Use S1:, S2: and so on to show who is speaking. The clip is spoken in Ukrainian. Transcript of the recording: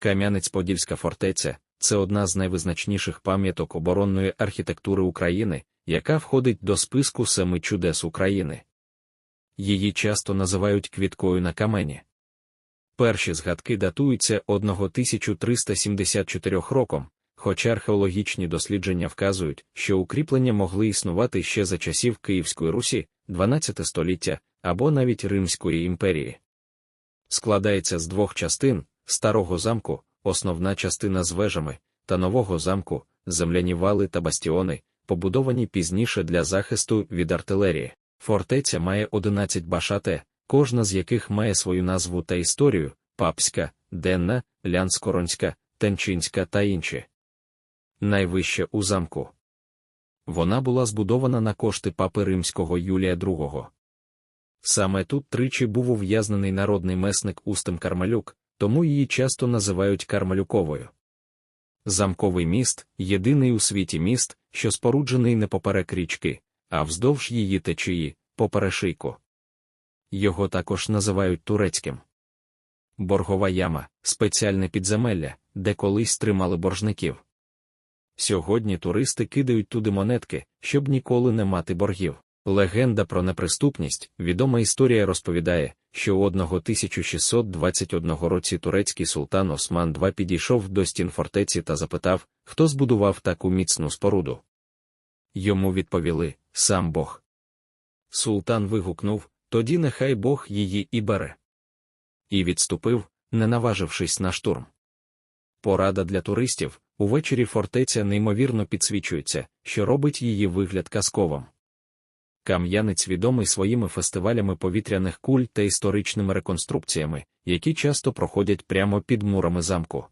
S1: Кам'янець-Подільська фортеця це одна з найвизначніших пам'яток оборонної архітектури України, яка входить до списку семи чудес України. Її часто називають квіткою на камені. Перші згадки датуються 1374 роком, хоча археологічні дослідження вказують, що укріплення могли існувати ще за часів Київської Русі, 12 століття або навіть Римської імперії. Складається з двох частин старого замку, основна частина з вежами, та нового замку, земляні вали та бастіони, побудовані пізніше для захисту від артилерії. Фортеця має 11 башате, кожна з яких має свою назву та історію папська, денна, лянскоронська, тенчинська та інші. Найвище у замку. Вона була збудована на кошти папи римського Юлія II. Саме тут тричі був ув'язнений народний месник Устим Кармалюк, тому її часто називають Кармалюковою. Замковий міст єдиний у світі міст, що споруджений не поперек річки, а вздовж її течії, по перешийку. Його також називають турецьким. Боргова яма спеціальне підземелля, де колись тримали боржників. Сьогодні туристи кидають туди монетки, щоб ніколи не мати боргів. Легенда про неприступність, відома історія розповідає, що у 1621 році турецький султан Осман II підійшов до стін фортеці та запитав, хто збудував таку міцну споруду. Йому відповіли сам Бог. Султан вигукнув тоді нехай Бог її і бере. І відступив, не наважившись на штурм. Порада для туристів увечері фортеця неймовірно підсвічується, що робить її вигляд казковим. Кам'янець відомий своїми фестивалями повітряних куль та історичними реконструкціями, які часто проходять прямо під мурами замку.